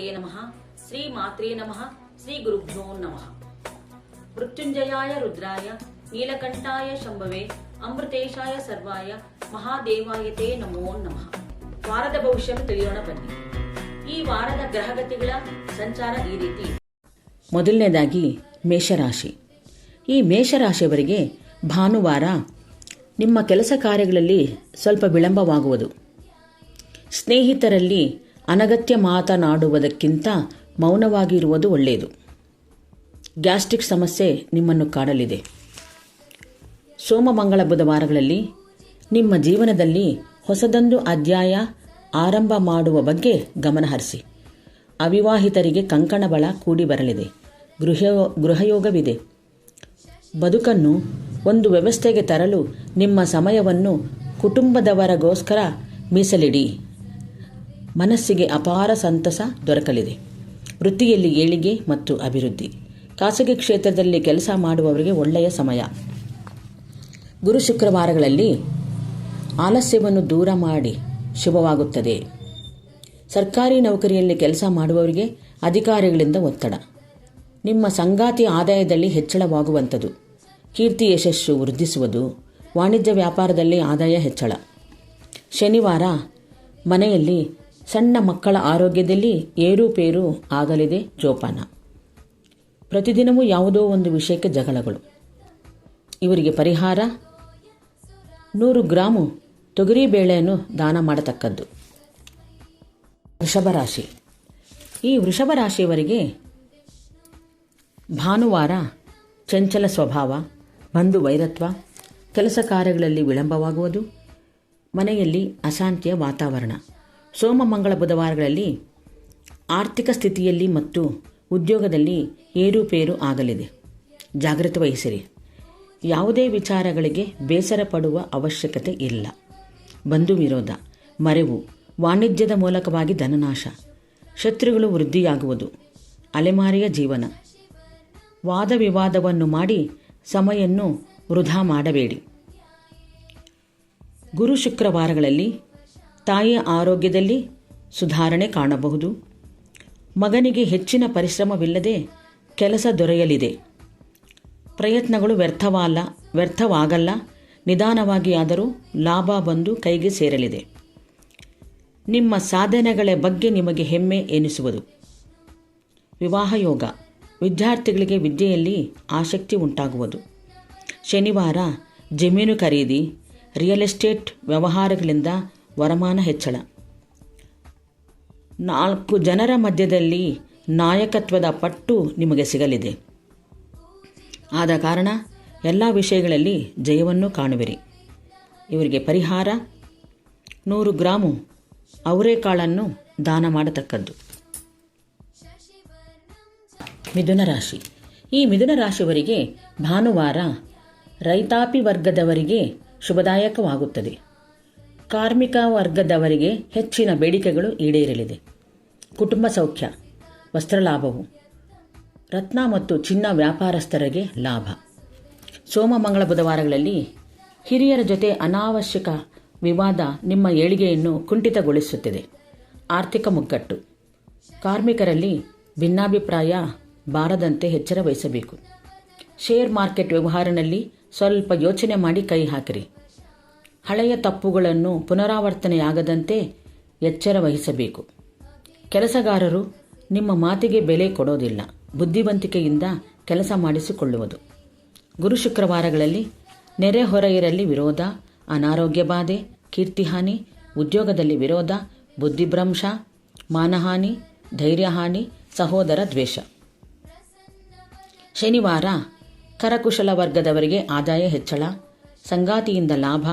ಗಣಪತಿಯೇ ನಮಃ. ಶ್ರೀ ಮಾತ್ರೇ ನಮಃ. ಶ್ರೀ ಗುರುಭ್ಯೋ ನಮಃ. ಮೃತ್ಯುಂಜಯಾಯ ರುದ್ರಾಯ, ನೀಲಕಂಠಾಯ ಶಂಭವೇ, ಅಮೃತೇಶಾಯ ಸರ್ವಾಯ ಮಹಾದೇವಾಯತೆ ನಮೋ ನಮಃ. ವಾರದ ಭವಿಷ್ಯ ತಿಳಿಯೋಣ ಬನ್ನಿ. ಈ ವಾರದ ಗ್ರಹಗತಿಗಳ ಸಂಚಾರ ಈ ರೀತಿ. ಮೊದಲನೇದಾಗಿ ಮೇಷರಾಶಿ. ಈ ಮೇಷರಾಶಿಯವರಿಗೆ ಭಾನುವಾರ ನಿಮ್ಮ ಕೆಲಸ ಕಾರ್ಯಗಳಲ್ಲಿ ಸ್ವಲ್ಪ ವಿಳಂಬವಾಗುವುದು. ಸ್ನೇಹಿತರಲ್ಲಿ ಅನಗತ್ಯ ಮಾತನಾಡುವುದಕ್ಕಿಂತ ಮೌನವಾಗಿರುವುದು ಒಳ್ಳೆಯದು. ಗ್ಯಾಸ್ಟ್ರಿಕ್ ಸಮಸ್ಯೆ ನಿಮ್ಮನ್ನು ಕಾಡಲಿದೆ. ಸೋಮಮಂಗಳ ಬುಧವಾರಗಳಲ್ಲಿ ನಿಮ್ಮ ಜೀವನದಲ್ಲಿ ಹೊಸದೊಂದು ಅಧ್ಯಾಯ ಆರಂಭ ಮಾಡುವ ಬಗ್ಗೆ ಗಮನಹರಿಸಿ ಅವಿವಾಹಿತರಿಗೆ ಕಂಕಣ ಬಳ ಕೂಡಿ ಬರಲಿದೆ. ಗೃಹ ಗೃಹಯೋಗವಿದೆ. ಬದುಕನ್ನು ಒಂದು ವ್ಯವಸ್ಥೆಗೆ ತರಲು ನಿಮ್ಮ ಸಮಯವನ್ನು ಕುಟುಂಬದವರಗೋಸ್ಕರ ಮೀಸಲಿಡಿ. ಮನಸ್ಸಿಗೆ ಅಪಾರ ಸಂತಸ ದೊರಕಲಿದೆ. ವೃತ್ತಿಯಲ್ಲಿ ಏಳಿಗೆ ಮತ್ತು ಅಭಿವೃದ್ಧಿ. ಖಾಸಗಿ ಕ್ಷೇತ್ರದಲ್ಲಿ ಕೆಲಸ ಮಾಡುವವರಿಗೆ ಒಳ್ಳೆಯ ಸಮಯ. ಗುರು ಶುಕ್ರವಾರಗಳಲ್ಲಿ ಆಲಸ್ಯವನ್ನು ದೂರ ಮಾಡಿ ಶುಭವಾಗುತ್ತದೆ. ಸರ್ಕಾರಿ ನೌಕರಿಯಲ್ಲಿ ಕೆಲಸ ಮಾಡುವವರಿಗೆ ಅಧಿಕಾರಿಗಳಿಂದ ಒತ್ತಡ. ನಿಮ್ಮ ಸಂಗಾತಿ ಆದಾಯದಲ್ಲಿ ಹೆಚ್ಚಳವಾಗುವಂಥದ್ದು ಕೀರ್ತಿ ಯಶಸ್ಸು ವೃದ್ಧಿಸುವುದು. ವಾಣಿಜ್ಯ ವ್ಯಾಪಾರದಲ್ಲಿ ಆದಾಯ ಹೆಚ್ಚಳ. ಶನಿವಾರ ಮನೆಯಲ್ಲಿ ಸಣ್ಣ ಮಕ್ಕಳ ಆರೋಗ್ಯದಲ್ಲಿ ಏರುಪೇರು ಆಗಲಿದೆ ಜೋಪಾನ. ಪ್ರತಿದಿನವೂ ಯಾವುದೋ ಒಂದು ವಿಷಯಕ್ಕೆ ಜಗಳಗಳು. ಇವರಿಗೆ ಪರಿಹಾರ, ನೂರು ಗ್ರಾಮು ತೊಗರಿ ಬೇಳೆಯನ್ನು ದಾನ ಮಾಡತಕ್ಕದ್ದು. ವೃಷಭ ರಾಶಿ ಈ ವೃಷಭ ರಾಶಿಯವರಿಗೆ ಭಾನುವಾರ ಚಂಚಲ ಸ್ವಭಾವ ಬಂಧು ವೈರತ್ವ, ಕೆಲಸ ಕಾರ್ಯಗಳಲ್ಲಿ ವಿಳಂಬವಾಗುವುದು, ಮನೆಯಲ್ಲಿ ಅಶಾಂತಿಯ ವಾತಾವರಣ. ಸೋಮ ಮಂಗಳ ಬುಧವಾರಗಳಲ್ಲಿ ಆರ್ಥಿಕ ಸ್ಥಿತಿಯಲ್ಲಿ ಮತ್ತು ಉದ್ಯೋಗದಲ್ಲಿ ಏರುಪೇರು ಆಗಲಿದೆ. ಜಾಗೃತಿ ವಹಿಸಿರಿ. ಯಾವುದೇ ವಿಚಾರಗಳಿಗೆ ಬೇಸರ ಪಡುವ ಅವಶ್ಯಕತೆ ಇಲ್ಲ. ಬಂಧು ವಿರೋಧ, ಮರೆವು, ವಾಣಿಜ್ಯದ ಮೂಲಕವಾಗಿ ಧನನಾಶ, ಶತ್ರುಗಳು ವೃದ್ಧಿಯಾಗುವುದು, ಅಲೆಮಾರಿಯ ಜೀವನ. ವಾದ ವಿವಾದವನ್ನು ಮಾಡಿ ಸಮಯನ್ನು ವೃಧಾ ಮಾಡಬೇಡಿ. ಗುರು ಶುಕ್ರವಾರಗಳಲ್ಲಿ ತಾಯಿಯ ಆರೋಗ್ಯದಲ್ಲಿ ಸುಧಾರಣೆ ಕಾಣಬಹುದು. ಮಗನಿಗೆ ಹೆಚ್ಚಿನ ಪರಿಶ್ರಮವಿಲ್ಲದೆ ಕೆಲಸ ದೊರೆಯಲಿದೆ. ಪ್ರಯತ್ನಗಳು ವ್ಯರ್ಥವಲ್ಲ ವ್ಯರ್ಥವಾಗಲ್ಲ, ನಿಧಾನವಾಗಿ ಆದರೂ ಲಾಭ ಬಂದು ಕೈಗೆ ಸೇರಲಿದೆ. ನಿಮ್ಮ ಸಾಧನೆಗಳ ಬಗ್ಗೆ ನಿಮಗೆ ಹೆಮ್ಮೆ ಎನಿಸುವುದು. ವಿವಾಹ ಯೋಗ. ವಿದ್ಯಾರ್ಥಿಗಳಿಗೆ ವಿದ್ಯೆಯಲ್ಲಿ ಆಸಕ್ತಿ ಉಂಟಾಗುವುದು. ಶನಿವಾರ ಜಮೀನು ಖರೀದಿ, ರಿಯಲ್ ಎಸ್ಟೇಟ್ ವ್ಯವಹಾರಗಳಿಂದ ವರಮಾನ ಹೆಚ್ಚಳ. ನಾಲ್ಕು ಜನರ ಮಧ್ಯದಲ್ಲಿ ನಾಯಕತ್ವದ ಪಟ್ಟು ನಿಮಗೆ ಸಿಗಲಿದೆ. ಆದ ಕಾರಣ ಎಲ್ಲ ವಿಷಯಗಳಲ್ಲಿ ಜಯವನ್ನು ಕಾಣುವಿರಿ. ಇವರಿಗೆ ಪರಿಹಾರ, ನೂರು ಗ್ರಾಮು ಅವರೆಕಾಳನ್ನು ದಾನ ಮಾಡತಕ್ಕದ್ದು. ಮಿಥುನ ರಾಶಿ. ಈ ಮಿಥುನ ರಾಶಿಯವರಿಗೆ ಭಾನುವಾರ ರೈತಾಪಿ ವರ್ಗದವರಿಗೆ ಶುಭದಾಯಕವಾಗುತ್ತದೆ. ಕಾರ್ಮಿಕ ವರ್ಗದವರಿಗೆ ಹೆಚ್ಚಿನ ಬೇಡಿಕೆಗಳು ಈಡೇರಲಿದೆ. ಕುಟುಂಬ ಸೌಖ್ಯ ವಸ್ತ್ರಲಾಭವು ರತ್ನ ಮತ್ತು ಚಿನ್ನ ವ್ಯಾಪಾರಸ್ಥರಿಗೆ ಲಾಭ. ಸೋಮ, ಮಂಗಳ ಬುಧವಾರಗಳಲ್ಲಿ ಹಿರಿಯರ ಜೊತೆ ಅನಾವಶ್ಯಕ ವಿವಾದ ನಿಮ್ಮ ಏಳಿಗೆಯನ್ನು ಕುಂಠಿತಗೊಳಿಸುತ್ತಿದೆ. ಆರ್ಥಿಕ ಮುಗ್ಗಟ್ಟು. ಕಾರ್ಮಿಕರಲ್ಲಿ ಭಿನ್ನಾಭಿಪ್ರಾಯ ಬಾರದಂತೆ ಎಚ್ಚರ ವಹಿಸಬೇಕು. ಶೇರ್ ಮಾರ್ಕೆಟ್ ವ್ಯವಹಾರನಲ್ಲಿ ಸ್ವಲ್ಪ ಯೋಚನೆ ಮಾಡಿ ಕೈ ಹಾಕಿರಿ. ಹಳೆಯ ತಪ್ಪುಗಳನ್ನು ಪುನರಾವರ್ತನೆಯಾಗದಂತೆ ಎಚ್ಚರ ವಹಿಸಬೇಕು. ಕೆಲಸಗಾರರು ನಿಮ್ಮ ಮಾತಿಗೆ ಬೆಲೆ ಕೊಡೋದಿಲ್ಲ. ಬುದ್ಧಿವಂತಿಕೆಯಿಂದ ಕೆಲಸ ಮಾಡಿಸಿಕೊಳ್ಳುವುದು. ಗುರು ಶುಕ್ರವಾರಗಳಲ್ಲಿ ನೆರೆಹೊರೆಯರಲ್ಲಿ ವಿರೋಧ, ಅನಾರೋಗ್ಯ ಬಾಧೆ ಕೀರ್ತಿಹಾನಿ ಉದ್ಯೋಗದಲ್ಲಿ ವಿರೋಧ, ಬುದ್ಧಿಭ್ರಂಶ, ಮಾನಹಾನಿ ಧೈರ್ಯಹಾನಿ ಸಹೋದರ ದ್ವೇಷ. ಶನಿವಾರ ಕರಕುಶಲ ವರ್ಗದವರಿಗೆ ಆದಾಯ ಹೆಚ್ಚಳ, ಸಂಗಾತಿಯಿಂದ ಲಾಭ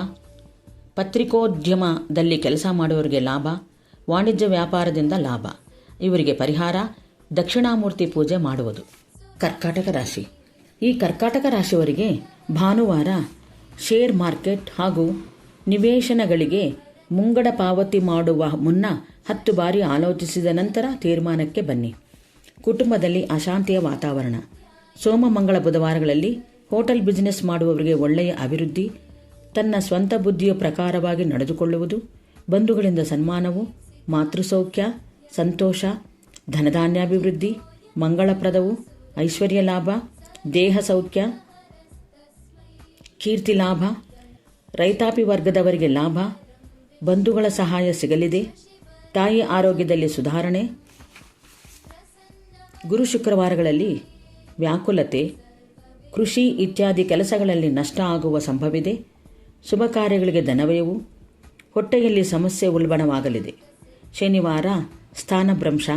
ಪತ್ರಿಕೋದ್ಯಮದಲ್ಲಿ ಕೆಲಸ ಮಾಡುವವರಿಗೆ ಲಾಭ, ವಾಣಿಜ್ಯ ವ್ಯಾಪಾರದಿಂದ ಲಾಭ. ಇವರಿಗೆ ಪರಿಹಾರ, ದಕ್ಷಿಣಾಮೂರ್ತಿ ಪೂಜೆ ಮಾಡುವುದು. ಕರ್ಕಾಟಕ ರಾಶಿ. ಈ ಕರ್ಕಾಟಕ ರಾಶಿಯವರಿಗೆ ಭಾನುವಾರ ಶೇರ್ ಮಾರ್ಕೆಟ್ ಹಾಗೂ ನಿವೇಶನಗಳಿಗೆ ಮುಂಗಡ ಪಾವತಿ ಮಾಡುವ ಮುನ್ನ ಹತ್ತು ಬಾರಿ ಆಲೋಚಿಸಿದ ನಂತರ ತೀರ್ಮಾನಕ್ಕೆ ಬನ್ನಿ. ಕುಟುಂಬದಲ್ಲಿ ಅಶಾಂತಿಯ ವಾತಾವರಣ. ಸೋಮ ಮಂಗಳ ಬುಧವಾರಗಳಲ್ಲಿ ಹೋಟೆಲ್ ಬಿಸಿನೆಸ್ ಮಾಡುವವರಿಗೆ ಒಳ್ಳೆಯ ಅಭಿವೃದ್ಧಿ ತನ್ನ ಸ್ವಂತ ಬುದ್ಧಿಯ ಪ್ರಕಾರವಾಗಿ ನಡೆದುಕೊಳ್ಳುವುದು, ಬಂಧುಗಳಿಂದ ಸನ್ಮಾನವು, ಮಾತೃಸೌಖ್ಯ, ಸಂತೋಷ, ಧನಧಾನ್ಯಾಭಿವೃದ್ಧಿ, ಮಂಗಳಪ್ರದವು, ಐಶ್ವರ್ಯ ಲಾಭ, ದೇಹ ಸೌಖ್ಯ, ಕೀರ್ತಿ ಲಾಭ, ರೈತಾಪಿ ವರ್ಗದವರಿಗೆ ಲಾಭ, ಬಂಧುಗಳ ಸಹಾಯ ಸಿಗಲಿದೆ, ತಾಯಿ ಆರೋಗ್ಯದಲ್ಲಿ ಸುಧಾರಣೆ, ಗುರು ಶುಕ್ರವಾರಗಳಲ್ಲಿ ವ್ಯಾಕುಲತೆ, ಕೃಷಿ ಇತ್ಯಾದಿ ಕೆಲಸಗಳಲ್ಲಿ ನಷ್ಟ ಆಗುವ ಸಂಭವಿದೆ. ಶುಭ ಕಾರ್ಯಗಳಿಗೆ ಧನವ್ಯವು, ಹೊಟ್ಟೆಯಲ್ಲಿ ಸಮಸ್ಯೆ ಉಲ್ಬಣವಾಗಲಿದೆ. ಶನಿವಾರ ಸ್ಥಾನಭ್ರಂಶ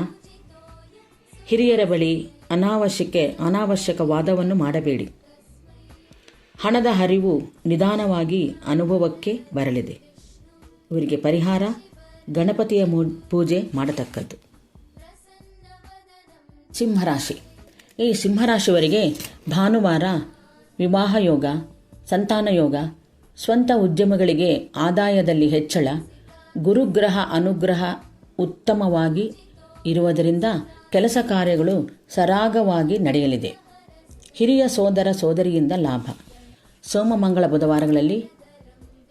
ಹಿರಿಯರ ಬಳಿ ಅನಾವಶ್ಯಕ್ಕೆ, ಅನಾವಶ್ಯಕ ವಾದವನ್ನು ಮಾಡಬೇಡಿ. ಹಣದ ಹರಿವು ನಿಧಾನವಾಗಿ ಅನುಭವಕ್ಕೆ ಬರಲಿದೆ. ಇವರಿಗೆ ಪರಿಹಾರ, ಗಣಪತಿಯ ಪೂಜೆ ಮಾಡತಕ್ಕದ್ದು. ಸಿಂಹರಾಶಿ. ಈ ಸಿಂಹರಾಶಿಯವರಿಗೆ ಭಾನುವಾರ ವಿವಾಹ ಯೋಗ, ಸಂತಾನ ಯೋಗ ಸ್ವಂತ ಉದ್ಯಮಗಳಿಗೆ ಆದಾಯದಲ್ಲಿ ಹೆಚ್ಚಳ, ಗುರುಗ್ರಹ ಅನುಗ್ರಹ ಉತ್ತಮವಾಗಿ ಇರುವುದರಿಂದ ಕೆಲಸ ಕಾರ್ಯಗಳು ಸರಾಗವಾಗಿ ನಡೆಯಲಿದೆ. ಹಿರಿಯ ಸೋದರ ಸೋದರಿಯಿಂದ ಲಾಭ. ಸೋಮಮಂಗಳ ಬುಧವಾರಗಳಲ್ಲಿ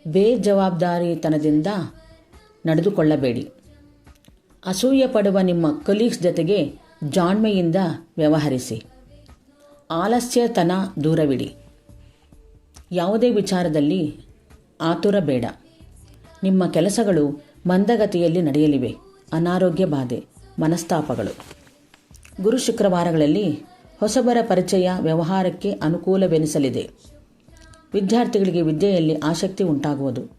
ಬೇಜವಾಬ್ದಾರಿತನದಿಂದ ನಡೆದುಕೊಳ್ಳಬೇಡಿ. ಅಸೂಯೆ ಪಡುವ ನಿಮ್ಮ ಕಲೀಗ್ಸ್ ಜೊತೆಗೆ ಜಾಣ್ಮೆಯಿಂದ ವ್ಯವಹರಿಸಿ. ಆಲಸ್ಯತನ ದೂರವಿಡಿ. ಯಾವುದೇ ವಿಚಾರದಲ್ಲಿ ಆತುರ ಬೇಡ ನಿಮ್ಮ ಕೆಲಸಗಳು ಮಂದಗತಿಯಲ್ಲಿ ನಡೆಯಲಿವೆ. ಅನಾರೋಗ್ಯ ಬಾಧೆ, ಮನಸ್ತಾಪಗಳು. ಗುರು ಶುಕ್ರವಾರಗಳಲ್ಲಿ ಹೊಸಬರ ಪರಿಚಯ ವ್ಯವಹಾರಕ್ಕೆ ಅನುಕೂಲವೆನಿಸಲಿದೆ. ವಿದ್ಯಾರ್ಥಿಗಳಿಗೆ ವಿದ್ಯೆಯಲ್ಲಿ ಆಸಕ್ತಿ ಉಂಟಾಗುವುದು.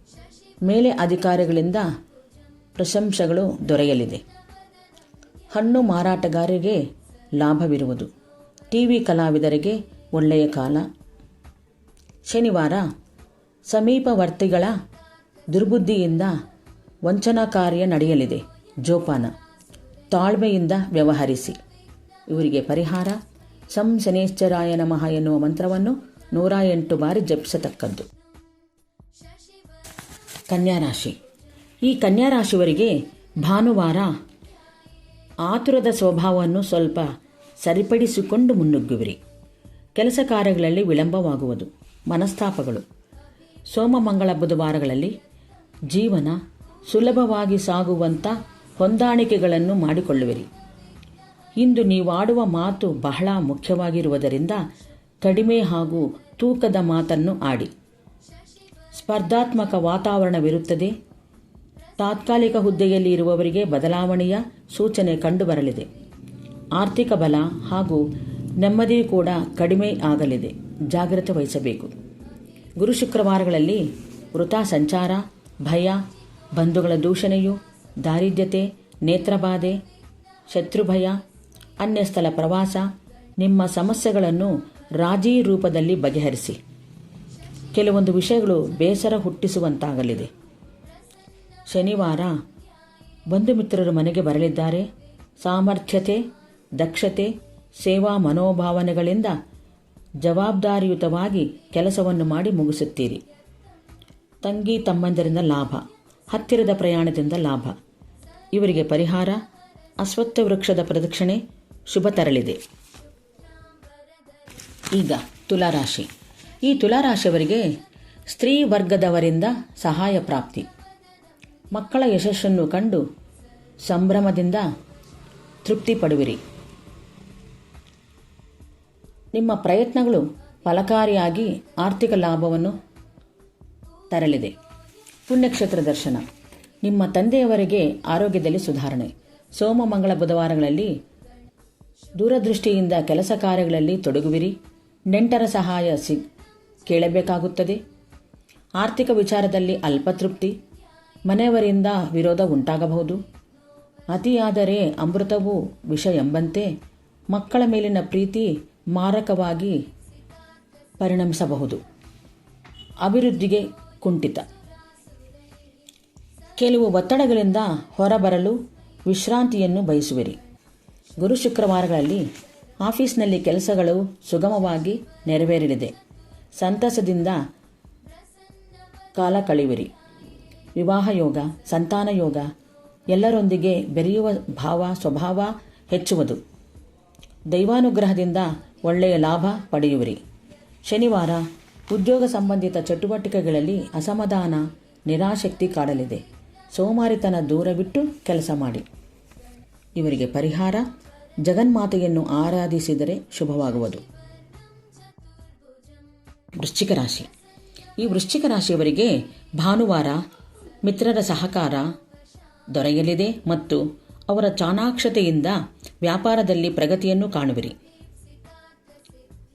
ಮೇಲೆ ಅಧಿಕಾರಿಗಳಿಂದ ಪ್ರಶಂಸೆಗಳು ದೊರೆಯಲಿದೆ. ಹಣ್ಣು ಮಾರಾಟಗಾರರಿಗೆ ಲಾಭವಿರುವುದು. ಟಿವಿ ಕಲಾವಿದರಿಗೆ ಒಳ್ಳೆಯ ಕಾಲ. ಶನಿವಾರ ಸಮೀಪವರ್ತಿಗಳ ದುರ್ಬುದ್ಧಿಯಿಂದ ವಂಚನಾ ಕಾರ್ಯ ನಡೆಯಲಿದೆ. ಜೋಪಾನ, ತಾಳ್ಮೆಯಿಂದ ವ್ಯವಹರಿಸಿ. ಇವರಿಗೆ ಪರಿಹಾರ, ಸಂ ಶನೇಶ್ವರಾಯ ನಮಃ ಎನ್ನುವ ಮಂತ್ರವನ್ನು ನೂರ ಎಂಟು ಬಾರಿ ಜಪಿಸತಕ್ಕದ್ದು. ಕನ್ಯಾರಾಶಿ. ಈ ಕನ್ಯಾರಾಶಿಯವರಿಗೆ ಭಾನುವಾರ ಆತುರದ ಸ್ವಭಾವವನ್ನು ಸ್ವಲ್ಪ ಸರಿಪಡಿಸಿಕೊಂಡು ಮುನ್ನುಗ್ಗುವಿರಿ. ಕೆಲಸ ಕಾರ್ಯಗಳಲ್ಲಿ ವಿಳಂಬವಾಗುವುದು. ಮನಸ್ತಾಪಗಳು. ಸೋಮಮಂಗಳ ಬುಧವಾರಗಳಲ್ಲಿ ಜೀವನ ಸುಲಭವಾಗಿ ಸಾಗುವಂಥ ಹೊಂದಾಣಿಕೆಗಳನ್ನು ಮಾಡಿಕೊಳ್ಳುವಿರಿ. ಇಂದು ನೀವಾಡುವ ಮಾತು ಬಹಳ ಮುಖ್ಯವಾಗಿರುವುದರಿಂದ ಕಡಿಮೆ ಹಾಗೂ ತೂಕದ ಮಾತನ್ನು ಆಡಿ. ಸ್ಪರ್ಧಾತ್ಮಕ ವಾತಾವರಣವಿರುತ್ತದೆ. ತಾತ್ಕಾಲಿಕ ಹುದ್ದೆಯಲ್ಲಿ ಇರುವವರಿಗೆ ಬದಲಾವಣೆಯ ಸೂಚನೆ ಕಂಡುಬರಲಿದೆ. ಆರ್ಥಿಕ ಬಲ ಹಾಗೂ ನೆಮ್ಮದಿ ಕೂಡ ಕಡಿಮೆ ಆಗಲಿದೆ. ಜಾಗ್ರತೆ ವಹಿಸಬೇಕು. ಗುರು ಶುಕ್ರವಾರಗಳಲ್ಲಿ ವೃತ ಸಂಚಾರ, ಭಯ, ಬಂಧುಗಳ ದೂಷಣೆಯು, ದಾರಿದ್ರ್ಯತೆ ನೇತ್ರಬಾಧೆ ಶತ್ರುಭಯ ಅನ್ಯಸ್ಥಳ ಪ್ರವಾಸ, ನಿಮ್ಮ ಸಮಸ್ಯೆಗಳನ್ನು ರಾಜಿ ರೂಪದಲ್ಲಿ ಬಗೆಹರಿಸಿ. ಕೆಲವೊಂದು ವಿಷಯಗಳು ಬೇಸರ ಹುಟ್ಟಿಸುವಂತಾಗಲಿದೆ. ಶನಿವಾರ ಬಂಧು ಮಿತ್ರರು ಮನೆಗೆ ಬರಲಿದ್ದಾರೆ. ಸಾಮರ್ಥ್ಯತೆ, ದಕ್ಷತೆ ಸೇವಾ ಮನೋಭಾವನೆಗಳಿಂದ ಜವಾಬ್ದಾರಿಯುತವಾಗಿ ಕೆಲಸವನ್ನು ಮಾಡಿ ಮುಗಿಸುತ್ತೀರಿ. ತಂಗಿ ತಮ್ಮಂದಿರಿಂದ ಲಾಭ, ಹತ್ತಿರದ ಪ್ರಯಾಣದಿಂದ ಲಾಭ. ಇವರಿಗೆ ಪರಿಹಾರ, ಅಶ್ವತ್ಥ ವೃಕ್ಷದ ಪ್ರದಕ್ಷಿಣೆ ಶುಭ ತರಲಿದೆ. ಈಗ ತುಲಾರಾಶಿ. ಈ ತುಲಾರಾಶಿಯವರಿಗೆ ಸ್ತ್ರೀ ವರ್ಗದವರಿಂದ ಸಹಾಯ ಪ್ರಾಪ್ತಿ. ಮಕ್ಕಳ ಯಶಸ್ಸನ್ನು ಕಂಡು ಸಂಭ್ರಮದಿಂದ ತೃಪ್ತಿ ಪಡುವಿರಿ ನಿಮ್ಮ ಪ್ರಯತ್ನಗಳು ಫಲಕಾರಿಯಾಗಿ ಆರ್ಥಿಕ ಲಾಭವನ್ನು ತರಲಿದೆ. ಪುಣ್ಯಕ್ಷೇತ್ರ ದರ್ಶನ. ನಿಮ್ಮ ತಂದೆಯವರಿಗೆ ಆರೋಗ್ಯದಲ್ಲಿ ಸುಧಾರಣೆ. ಸೋಮ, ಮಂಗಳ ಬುಧವಾರಗಳಲ್ಲಿ ದೂರದೃಷ್ಟಿಯಿಂದ ಕೆಲಸ ಕಾರ್ಯಗಳಲ್ಲಿ ತೊಡಗುವಿರಿ. ನೆಂಟರ ಸಹಾಯ ಸಿ ಕೇಳಬೇಕಾಗುತ್ತದೆ. ಆರ್ಥಿಕ ವಿಚಾರದಲ್ಲಿ ಅಲ್ಪತೃಪ್ತಿ. ಮನೆಯವರಿಂದ ವಿರೋಧ ಉಂಟಾಗಬಹುದು. ಅತಿಯಾದರೆ ಅಮೃತವು ವಿಷ ಎಂಬಂತೆ ಮಕ್ಕಳ ಮೇಲಿನ ಪ್ರೀತಿ ಮಾರಕವಾಗಿ ಪರಿಣಮಿಸಬಹುದು. ಅಭಿವೃದ್ಧಿಗೆ ಕುಂಠಿತ. ಕೆಲವು ಒತ್ತಡಗಳಿಂದ ಹೊರಬರಲು ವಿಶ್ರಾಂತಿಯನ್ನು ಬಯಸುವಿರಿ. ಗುರು ಶುಕ್ರವಾರಗಳಲ್ಲಿ ಆಫೀಸ್ನಲ್ಲಿ ಕೆಲಸಗಳು ಸುಗಮವಾಗಿ ನೆರವೇರಲಿದೆ. ಸಂತಸದಿಂದ ಕಾಲ ಕಳೆಯುವಿರಿ. ವಿವಾಹ ಯೋಗ, ಸಂತಾನ ಯೋಗ ಎಲ್ಲರೊಂದಿಗೆ ಬೆರೆಯುವ ಭಾವ, ಸ್ವಭಾವ ಹೆಚ್ಚುವುದು. ದೈವಾನುಗ್ರಹದಿಂದ ಒಳ್ಳೆಯ ಲಾಭ ಪಡೆಯುವಿರಿ. ಶನಿವಾರ ಉದ್ಯೋಗ ಸಂಬಂಧಿತ ಚಟುವಟಿಕೆಗಳಲ್ಲಿ ಅಸಮಾಧಾನ ನಿರಾಸಕ್ತಿ ಕಾಡಲಿದೆ. ಸೋಮಾರಿತನ ದೂರವಿಟ್ಟು ಕೆಲಸ ಮಾಡಿ. ಇವರಿಗೆ ಪರಿಹಾರ, ಜಗನ್ಮಾತೆಯನ್ನು ಆರಾಧಿಸಿದರೆ ಶುಭವಾಗುವುದು. ವೃಶ್ಚಿಕ ರಾಶಿ. ಈ ವೃಶ್ಚಿಕ ರಾಶಿಯವರಿಗೆ ಭಾನುವಾರ ಮಿತ್ರರ ಸಹಕಾರ ದೊರೆಯಲಿದೆ ಮತ್ತು ಅವರ ಚಾಣಾಕ್ಷತೆಯಿಂದ ವ್ಯಾಪಾರದಲ್ಲಿ ಪ್ರಗತಿಯನ್ನು ಕಾಣುವಿರಿ.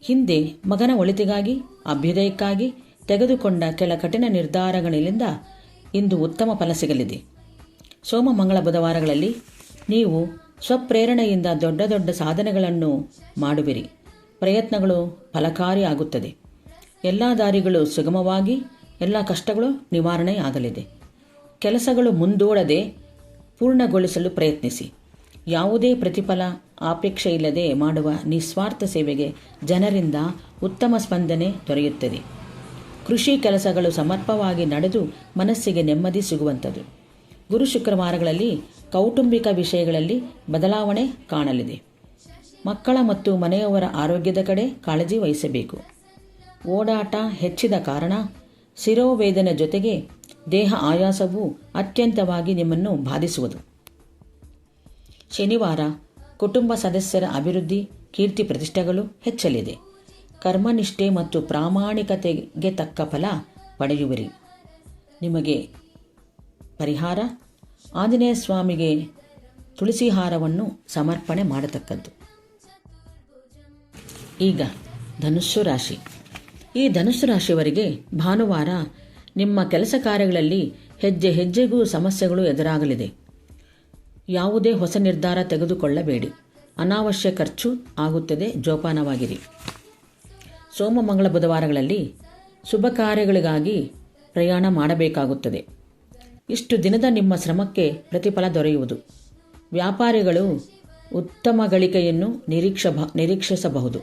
ಹಿಂದೆ ಮಗನ ಒಳಿತಿಗಾಗಿ, ಅಭ್ಯುದಯಕ್ಕಾಗಿ ತೆಗೆದುಕೊಂಡ ಕೆಲ ಕಠಿಣ ನಿರ್ಧಾರಗಳಿಂದ ಇಂದು ಉತ್ತಮ ಫಲ ಸಿಗಲಿದೆ. ಸೋಮ ಮಂಗಳ ಬುಧವಾರಗಳಲ್ಲಿ ನೀವು ಸ್ವಪ್ರೇರಣೆಯಿಂದ ದೊಡ್ಡ ದೊಡ್ಡ ಸಾಧನೆಗಳನ್ನು ಮಾಡುವಿರಿ. ಪ್ರಯತ್ನಗಳು ಫಲಕಾರಿ ಆಗುತ್ತದೆ. ಎಲ್ಲ ದಾರಿಗಳು ಸುಗಮವಾಗಿ, ಎಲ್ಲ ಕಷ್ಟಗಳು ನಿವಾರಣೆಯಾಗಲಿದೆ. ಕೆಲಸಗಳು ಮುಂದೂಡದೆ ಪೂರ್ಣಗೊಳಿಸಲು ಪ್ರಯತ್ನಿಸಿ. ಯಾವುದೇ ಪ್ರತಿಫಲ ಅಪೇಕ್ಷೆ ಇಲ್ಲದೆ ಮಾಡುವ ನಿಸ್ವಾರ್ಥ ಸೇವೆಗೆ ಜನರಿಂದ ಉತ್ತಮ ಸ್ಪಂದನೆ ದೊರೆಯುತ್ತದೆ. ಕೃಷಿ ಕೆಲಸಗಳು ಸಮರ್ಪವಾಗಿ ನಡೆದು ಮನಸ್ಸಿಗೆ ನೆಮ್ಮದಿ ಸಿಗುವಂಥದ್ದು. ಗುರು ಶುಕ್ರವಾರಗಳಲ್ಲಿ ಕೌಟುಂಬಿಕ ವಿಷಯಗಳಲ್ಲಿ ಬದಲಾವಣೆ ಕಾಣಲಿದೆ. ಮಕ್ಕಳ ಮತ್ತು ಮನೆಯವರ ಆರೋಗ್ಯದ ಕಡೆ ಕಾಳಜಿ ವಹಿಸಬೇಕು. ಓಡಾಟ ಹೆಚ್ಚಿದ ಕಾರಣ ಶಿರೋವೇದನೆ ಜೊತೆಗೆ ದೇಹ ಆಯಾಸವು ಅತ್ಯಂತವಾಗಿ ನಿಮ್ಮನ್ನು ಬಾಧಿಸುವುದು. ಶನಿವಾರ ಕುಟುಂಬ ಸದಸ್ಯರ ಅಭಿವೃದ್ಧಿ, ಕೀರ್ತಿ ಪ್ರತಿಷ್ಠೆಗಳು ಹೆಚ್ಚಲಿದೆ. ಕರ್ಮನಿಷ್ಠೆ ಮತ್ತು ಪ್ರಾಮಾಣಿಕತೆಗೆ ತಕ್ಕ ಫಲ ಪಡೆಯುವಿರಿ. ನಿಮಗೆ ಪರಿಹಾರ? ಆಂಜನೇಯ ಸ್ವಾಮಿಗೆ ತುಳಸಿ ಹಾರವನ್ನು ಸಮರ್ಪಣೆ ಮಾಡತಕ್ಕದ್ದು. ಈಗ ಧನುಸ್ಸು ರಾಶಿ. ಈ ಧನುಸ್ಸು ರಾಶಿಯವರಿಗೆ ಭಾನುವಾರ ನಿಮ್ಮ ಕೆಲಸ ಕಾರ್ಯಗಳಲ್ಲಿ ಹೆಜ್ಜೆ ಹೆಜ್ಜೆಗೂ ಸಮಸ್ಯೆಗಳು ಎದುರಾಗಲಿದೆ. ಯಾವುದೇ ಹೊಸ ನಿರ್ಧಾರ ತೆಗೆದುಕೊಳ್ಳಬೇಡಿ. ಅನಾವಶ್ಯ ಖರ್ಚು ಆಗುತ್ತದೆ, ಜೋಪಾನವಾಗಿರಿ. ಸೋಮ, ಮಂಗಳ ಬುಧವಾರಗಳಲ್ಲಿ ಶುಭ ಕಾರ್ಯಗಳಿಗಾಗಿ ಪ್ರಯಾಣ ಮಾಡಬೇಕಾಗುತ್ತದೆ. ಇಷ್ಟು ದಿನದ ನಿಮ್ಮ ಶ್ರಮಕ್ಕೆ ಪ್ರತಿಫಲ ದೊರೆಯುವುದು. ವ್ಯಾಪಾರಿಗಳು ಉತ್ತಮ ಗಳಿಕೆಯನ್ನು ನಿರೀಕ್ಷ ನಿರೀಕ್ಷಿಸಬಹುದು.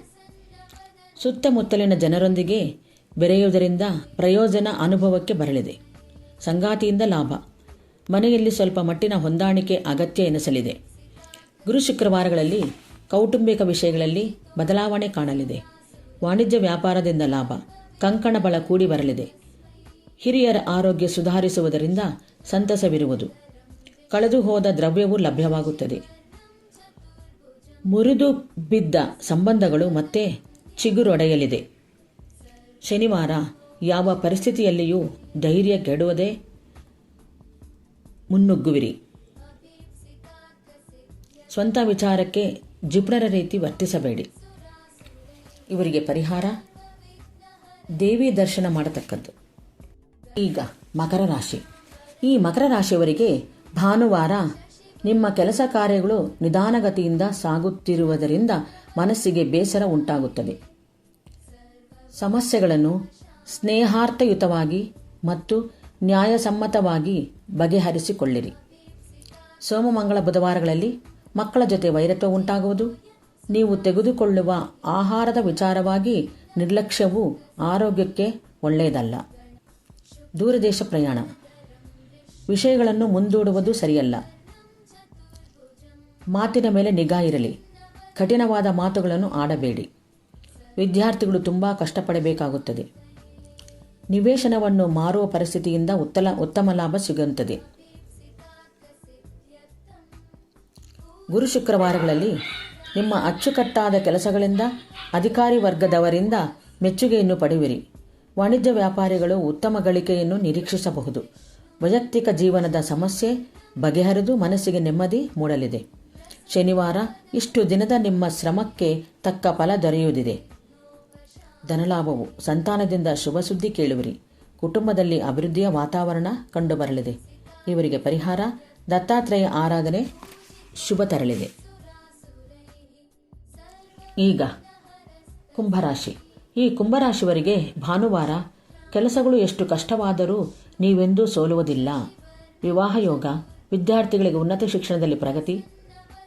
ಸುತ್ತಮುತ್ತಲಿನ ಜನರೊಂದಿಗೆ ಬೆರೆಯುವುದರಿಂದ ಪ್ರಯೋಜನ ಅನುಭವಕ್ಕೆ ಬರಲಿದೆ. ಸಂಗಾತಿಯಿಂದ ಲಾಭ. ಮನೆಯಲ್ಲಿ ಸ್ವಲ್ಪ ಮಟ್ಟಿನ ಹೊಂದಾಣಿಕೆ ಅಗತ್ಯ ಎನಿಸಲಿದೆ. ಗುರು ಶುಕ್ರವಾರಗಳಲ್ಲಿ ಕೌಟುಂಬಿಕ ವಿಷಯಗಳಲ್ಲಿ ಬದಲಾವಣೆ ಕಾಣಲಿದೆ. ವಾಣಿಜ್ಯ ವ್ಯಾಪಾರದಿಂದ ಲಾಭ, ಕಂಕಣ ಬಳ ಕೂಡಿ ಬರಲಿದೆ. ಹಿರಿಯರ ಆರೋಗ್ಯ ಸುಧಾರಿಸುವುದರಿಂದ ಸಂತಸವಿರುವುದು. ಕಳೆದು ಹೋದ ದ್ರವ್ಯವು ಲಭ್ಯವಾಗುತ್ತದೆ. ಮುರಿದು ಬಿದ್ದ ಸಂಬಂಧಗಳು ಮತ್ತೆ ಚಿಗುರೊಡೆಯಲಿದೆ. ಶನಿವಾರ ಯಾವ ಪರಿಸ್ಥಿತಿಯಲ್ಲಿಯೂ ಧೈರ್ಯ ಗೆಡುವುದೇ ಮುನ್ನುಗ್ಗುವಿರಿ. ಸ್ವಂತ ವಿಚಾರಕ್ಕೆ ಜಿಪುಣರ ರೀತಿ ವರ್ತಿಸಬೇಡಿ. ಇವರಿಗೆ ಪರಿಹಾರ, ದೇವಿ ದರ್ಶನ ಮಾಡತಕ್ಕದ್ದು. ಈಗ ಮಕರ ರಾಶಿ. ಈ ಮಕರ ರಾಶಿಯವರಿಗೆ ಭಾನುವಾರ ನಿಮ್ಮ ಕೆಲಸ ಕಾರ್ಯಗಳು ನಿಧಾನಗತಿಯಿಂದ ಸಾಗುತ್ತಿರುವುದರಿಂದ ಮನಸ್ಸಿಗೆ ಬೇಸರ ಉಂಟಾಗುತ್ತದೆ. ಸಮಸ್ಯೆಗಳನ್ನು ಸ್ನೇಹಾರ್ಥಯುತವಾಗಿ ಮತ್ತು ನ್ಯಾಯಸಮ್ಮತವಾಗಿ ಬಗೆಹರಿಸಿಕೊಳ್ಳಿರಿ. ಸೋಮಮಂಗಳ ಬುಧವಾರಗಳಲ್ಲಿ ಮಕ್ಕಳ ಜೊತೆ ವೈರತ್ವ ಉಂಟಾಗುವುದು. ನೀವು ತೆಗೆದುಕೊಳ್ಳುವ ಆಹಾರದ ವಿಚಾರವಾಗಿ ನಿರ್ಲಕ್ಷ್ಯವು ಆರೋಗ್ಯಕ್ಕೆ ಒಳ್ಳೆಯದಲ್ಲ. ದೂರದೇಶ ಪ್ರಯಾಣ. ವಿಷಯಗಳನ್ನು ಮುಂದೂಡುವುದು ಸರಿಯಲ್ಲ. ಮಾತಿನ ಮೇಲೆ ನಿಗಾ ಇರಲಿ. ಕಠಿಣವಾದ ಮಾತುಗಳನ್ನು ಆಡಬೇಡಿ. ವಿದ್ಯಾರ್ಥಿಗಳು ತುಂಬ ಕಷ್ಟಪಡಬೇಕಾಗುತ್ತದೆ. ನಿವೇಶನವನ್ನು ಮಾರುವ ಪರಿಸ್ಥಿತಿಯಿಂದ ಉತ್ತಲ, ಉತ್ತಮ ಲಾಭ ಸಿಗುತ್ತದೆ ಗುರು ಶುಕ್ರವಾರಗಳಲ್ಲಿ ನಿಮ್ಮ ಅಚ್ಚುಕಟ್ಟಾದ ಕೆಲಸಗಳಿಂದ, ಅಧಿಕಾರಿ ವರ್ಗದವರಿಂದ ಮೆಚ್ಚುಗೆಯನ್ನು ಪಡೆಯುವಿರಿ. ವಾಣಿಜ್ಯ ವ್ಯಾಪಾರಿಗಳು ಉತ್ತಮ ಗಳಿಕೆಯನ್ನು ನಿರೀಕ್ಷಿಸಬಹುದು. ವೈಯಕ್ತಿಕ ಜೀವನದ ಸಮಸ್ಯೆ ಬಗೆಹರಿದು ಮನಸ್ಸಿಗೆ ನೆಮ್ಮದಿ ಮೂಡಲಿದೆ. ಶನಿವಾರ ಇಷ್ಟು ದಿನದ ನಿಮ್ಮ ಶ್ರಮಕ್ಕೆ ತಕ್ಕ ಫಲ ದೊರೆಯುವುದಿದೆ. ಧನಲಾಭವು ಸಂತಾನದಿಂದ ಶುಭ ಸುದ್ದಿ ಕೇಳುವಿರಿ. ಕುಟುಂಬದಲ್ಲಿ ಅಭಿವೃದ್ಧಿಯ ವಾತಾವರಣ ಕಂಡುಬರಲಿದೆ. ಇವರಿಗೆ ಪರಿಹಾರ, ದತ್ತಾತ್ರೇಯ ಆರಾಧನೆ ಶುಭ ತರಲಿದೆ. ಈಗ ಕುಂಭರಾಶಿ. ಈ ಕುಂಭರಾಶಿವರಿಗೆ ಭಾನುವಾರ ಕೆಲಸಗಳು ಎಷ್ಟು ಕಷ್ಟವಾದರೂ ನೀವೆಂದೂ ಸೋಲುವುದಿಲ್ಲ. ವಿವಾಹ ಯೋಗ, ವಿದ್ಯಾರ್ಥಿಗಳಿಗೆ ಉನ್ನತ ಶಿಕ್ಷಣದಲ್ಲಿ ಪ್ರಗತಿ,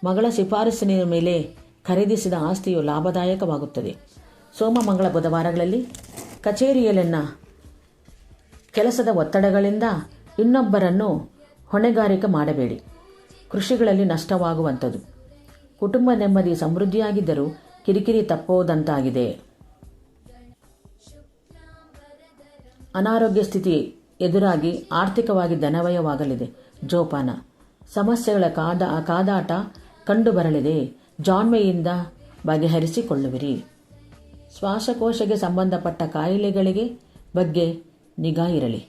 ಮಗಳ ಶಿಫಾರಸಿನ ಮೇಲೆ ಖರೀದಿಸಿದ ಆಸ್ತಿಯು ಲಾಭದಾಯಕವಾಗುತ್ತದೆ. ಸೋಮ ಮಂಗಳ ಬುಧವಾರಗಳಲ್ಲಿ ಕಚೇರಿಯಲ್ಲಿನ ಕೆಲಸದ ಒತ್ತಡಗಳಿಂದ ಇನ್ನೊಬ್ಬರನ್ನು ಹೊಣೆಗಾರಿಕೆ ಮಾಡಬೇಡಿ. ಕೃಷಿಗಳಲ್ಲಿ ನಷ್ಟವಾಗುವಂಥದ್ದು. ಕುಟುಂಬ ನೆಮ್ಮದಿ ಸಮೃದ್ಧಿಯಾಗಿದ್ದರೂ ಕಿರಿಕಿರಿ ತಪ್ಪೋದಂತಾಗಿದೆ. ಅನಾರೋಗ್ಯ ಸ್ಥಿತಿ ಎದುರಾಗಿ ಆರ್ಥಿಕವಾಗಿ ಧನವಯವಾಗಲಿದೆ ಜೋಪಾನ. ಸಮಸ್ಯೆಗಳ ಕಾದ ಕಾದಾಟ ಕಂಡುಬರಲಿದೆ. ಜಾಣ್ಮೆಯಿಂದ ಬಗೆಹರಿಸಿಕೊಳ್ಳುವಿರಿ. ಶ್ವಾಸಕೋಶಕ್ಕೆ ಸಂಬಂಧಪಟ್ಟ ಕಾಯಿಲೆಗಳಿಗೆ ಬಗ್ಗೆ ನಿಗಾ ಇರಲಿ.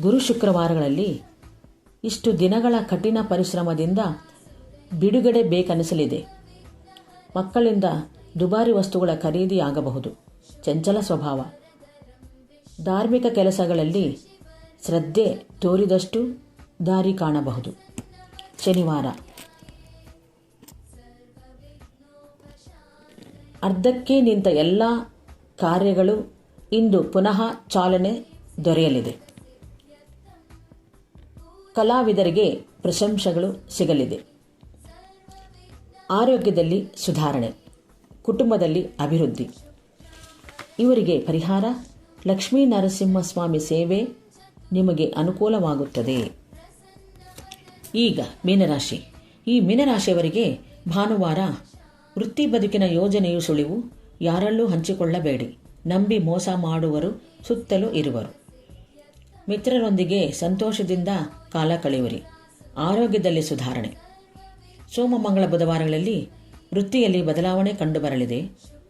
ಗುರು ಶುಕ್ರವಾರಗಳಲ್ಲಿ ಇಷ್ಟು ದಿನಗಳ ಕಠಿಣ ಪರಿಶ್ರಮದಿಂದ ಬಿಡುಗಡೆ ಬೇಕನಿಸಲಿದೆ ಮಕ್ಕಳಿಂದ ದುಬಾರಿ ವಸ್ತುಗಳ ಖರೀದಿ ಆಗಬಹುದು. ಚಂಚಲ ಸ್ವಭಾವ. ಧಾರ್ಮಿಕ ಕೆಲಸಗಳಲ್ಲಿ ಶ್ರದ್ಧೆ ತೋರಿದಷ್ಟು ದಾರಿ ಕಾಣಬಹುದು. ಶನಿವಾರ. ಅರ್ಧಕ್ಕೆ ನಿಂತ ಎಲ್ಲ ಕಾರ್ಯಗಳು ಇಂದು ಪುನಃ ಚಾಲನೆ ದೊರೆಯಲಿದೆ. ಕಲಾವಿದರಿಗೆ ಪ್ರಶಂಸೆಗಳು ಸಿಗಲಿದೆ. ಆರೋಗ್ಯದಲ್ಲಿ ಸುಧಾರಣೆ, ಕುಟುಂಬದಲ್ಲಿ ಅಭಿವೃದ್ಧಿ. ಇವರಿಗೆ ಪರಿಹಾರ, ಲಕ್ಷ್ಮೀ ನರಸಿಂಹಸ್ವಾಮಿ ಸೇವೆ ನಿಮಗೆ ಅನುಕೂಲವಾಗುತ್ತದೆ. ಈಗ ಮೀನರಾಶಿ. ಈ ಮೀನರಾಶಿಯವರಿಗೆ ಭಾನುವಾರ ವೃತ್ತಿ ಬದುಕಿನ ಯೋಜನೆಯು ಸುಳಿವು, ಯಾರಲ್ಲೂ ಹಂಚಿಕೊಳ್ಳಬೇಡಿ. ನಂಬಿ ಮೋಸ ಮಾಡುವರು, ಸುತ್ತಲೂ ಇರುವರು. ಮಿತ್ರರೊಂದಿಗೆ ಸಂತೋಷದಿಂದ ಕಾಲ ಕಳೆಯುವಿರಿ ಆರೋಗ್ಯದಲ್ಲಿ ಸುಧಾರಣೆ. ಸೋಮ ಮಂಗಳ ಬುಧವಾರಗಳಲ್ಲಿ ವೃತ್ತಿಯಲ್ಲಿ ಬದಲಾವಣೆ ಕಂಡುಬರಲಿದೆ.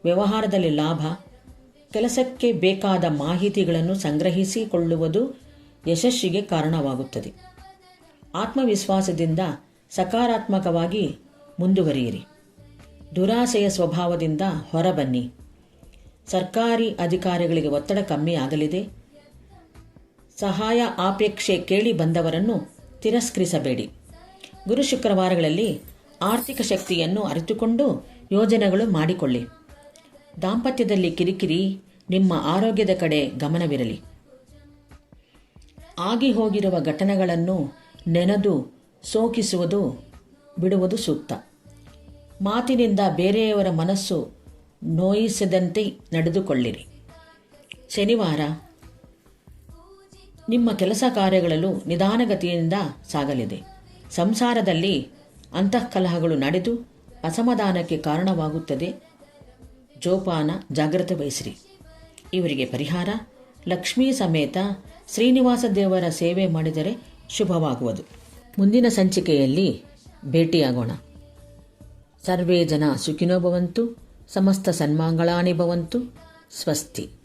ವ್ಯವಹಾರದಲ್ಲಿ ಲಾಭ, ಕೆಲಸಕ್ಕೆ ಬೇಕಾದ ಮಾಹಿತಿಗಳನ್ನು ಸಂಗ್ರಹಿಸಿಕೊಳ್ಳುವುದು ಯಶಸ್ಸಿಗೆ ಕಾರಣವಾಗುತ್ತದೆ. ಆತ್ಮವಿಶ್ವಾಸದಿಂದ ಸಕಾರಾತ್ಮಕವಾಗಿ ಮುಂದುವರಿಯಿರಿ. ದುರಾಸೆಯ ಸ್ವಭಾವದಿಂದ ಹೊರಬನ್ನಿ. ಸರ್ಕಾರಿ ಅಧಿಕಾರಿಗಳಿಗೆ ಒತ್ತಡ ಕಮ್ಮಿ ಆಗಲಿದೆ. ಸಹಾಯ ಆಪೇಕ್ಷೆ ಕೇಳಿ ಬಂದವರನ್ನು ತಿರಸ್ಕರಿಸಬೇಡಿ. ಗುರು ಶುಕ್ರವಾರಗಳಲ್ಲಿ ಆರ್ಥಿಕ ಶಕ್ತಿಯನ್ನು ಅರಿತುಕೊಂಡು ಯೋಜನೆಗಳು ಮಾಡಿಕೊಳ್ಳಿ. ದಾಂಪತ್ಯದಲ್ಲಿ ಕಿರಿಕಿರಿ, ನಿಮ್ಮ ಆರೋಗ್ಯದ ಕಡೆ ಗಮನವಿರಲಿ. ಆಗಿ ಹೋಗಿರುವ ಘಟನೆಗಳನ್ನು ನೆನೆದು, ಸೋಕಿಸುವುದು, ಬಿಡುವುದು ಸೂಕ್ತ. ಮಾತಿನಿಂದ ಬೇರೆಯವರ ಮನಸ್ಸು ನೋಯಿಸದಂತೆ ನಡೆದುಕೊಳ್ಳಿರಿ. ಶನಿವಾರ, ನಿಮ್ಮ ಕೆಲಸ ಕಾರ್ಯಗಳಲ್ಲೂ ನಿಧಾನಗತಿಯಿಂದ ಸಾಗಲಿದೆ. ಸಂಸಾರದಲ್ಲಿ ಅಂತಃಕಲಹಗಳು ನಡೆದು ಅಸಮಾಧಾನಕ್ಕೆ ಕಾರಣವಾಗುತ್ತದೆ. ಜೋಪಾನ, ಜಾಗ್ರತೆ ವಹಿಸಿರಿ. ಇವರಿಗೆ ಪರಿಹಾರ, ಲಕ್ಷ್ಮೀ ಸಮೇತ ಶ್ರೀನಿವಾಸ ದೇವರ ಸೇವೆ ಮಾಡಿದರೆ ಶುಭವಾಗುವುದು. ಮುಂದಿನ ಸಂಚಿಕೆಯಲ್ಲಿ ಭೇಟಿಯಾಗೋಣ. ಸರ್ವೇ ಜನ ಸುಖಿನೋ ಭವಂತು ಸಮಸ್ತ ಸನ್ಮಾಂಗಳಾನಿ ಭವಂತು ಸ್ವಸ್ತಿ.